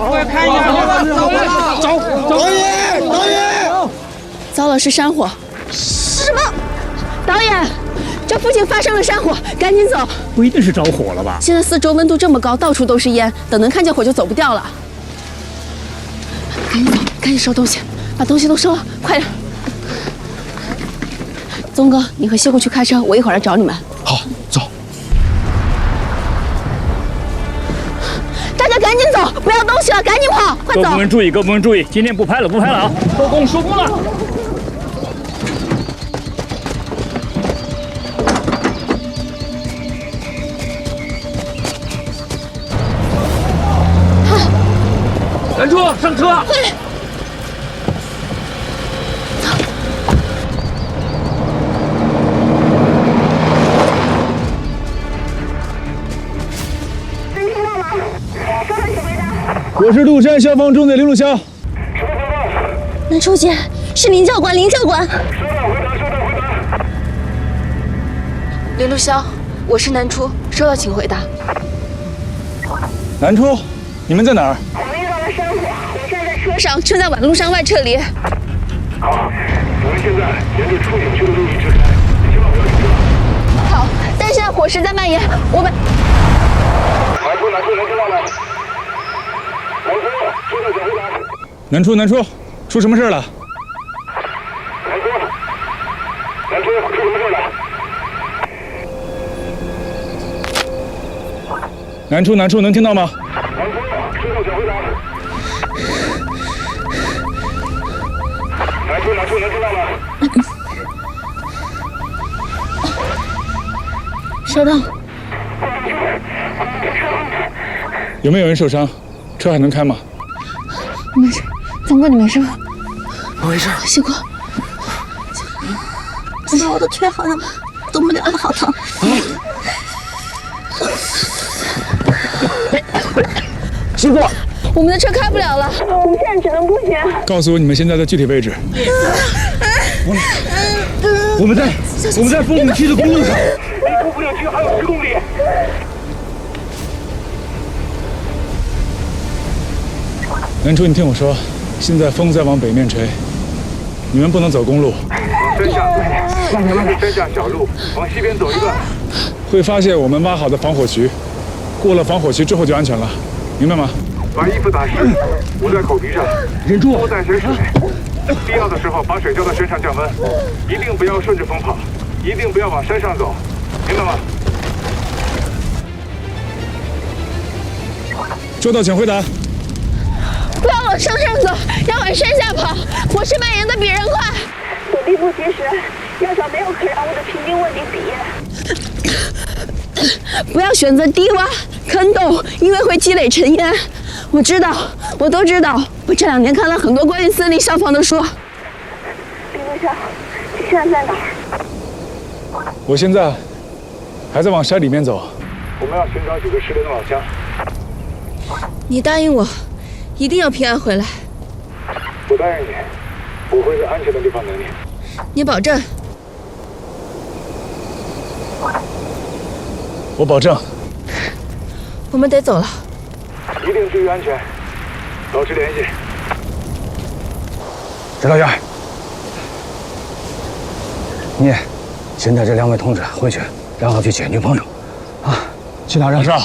我要看一下。走，导演，导演，糟了，是山火！什么？导演，这附近发生了山火，赶紧走！不一定是着火了吧？现在四周温度这么高，到处都是烟，等能看见火就走不掉了。赶紧走，赶紧收东西，把东西都收了，快点！宗哥，你和谢顾去开车，我一会儿来找你们。不要东西了，赶紧跑，快走！各部门注意，各部门注意，今天不拍了，不拍了啊！收工，收工了。拦住，上车！我是麓山消防中队林路霄。南初姐，是林教官，林教官。收到，回答，收到，回答林路霄，我是南初，收到，请回答。南初，你们在哪儿？我们遇到了山火，我现在在车上，正在往麓山外撤离。好，我们现在沿着出景区的路一直开，千万不要停车。好，但现在火势在蔓延，我们。南初，南初，能听到吗？南初，收到，请回答。南初，南初，出什么事了？南初，南初，出什么事了？南初，南初，能听到吗？南初，收到，请回答。南初，南初，能听到吗？收到。有没有人受伤？车还能开吗？没事，宗哥你没事吧？我没事。谢哥，怎么我的腿好像动不了了，好疼。师傅，我们的车开不了了，我们现在只能步行。告诉我你们现在的具体位置。我们在我们在风景区的公路上，离出风景区还有十公里。南初，你听我说，现在风在往北面吹，你们不能走公路，山下，山下小路，往西边走一段。会发现我们挖好的防火渠。过了防火渠之后就安全了，明白吗？把衣服打湿，捂在口鼻上，忍住多带些水。必要的时候把水浇到身上降温。一定不要顺着风跑，一定不要往山上走，明白吗？收到，请回答。不要往山上走，要往山下跑。我是蔓延的比人快，躲避不及时，要找没有可燃物的平均卧底比。不要选择低洼坑洞，因为会积累尘烟。我知道，我都知道。我这两年看了很多关于森林消防的书。林陆霄，你现在在哪儿？我现在还在往山里面走。我们要寻找几个失联的老乡。你答应我，一定要平安回来。我答应你，我会在安全的地方等你。你保证？我保证。我们得走了。一定注意安全，保持联系。指导员，你先带这两位同志回去，然后去接女朋友，啊，其他人老赵，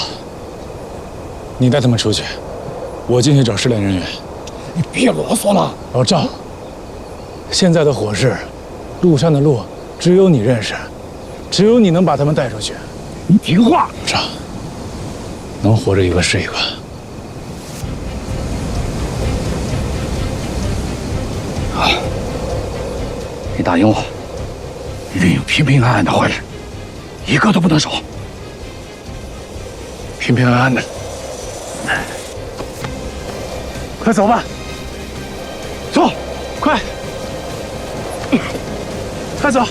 你带他们出去，我进去找失联人员。你别啰嗦了。老赵，现在的火势，路上的路只有你认识，只有你能把他们带出去。你听话。老赵，能活着一个是一个。好，你答应我，一定要平平安安的回来，一个都不能少。平平安安的。快走吧，走，快，快走。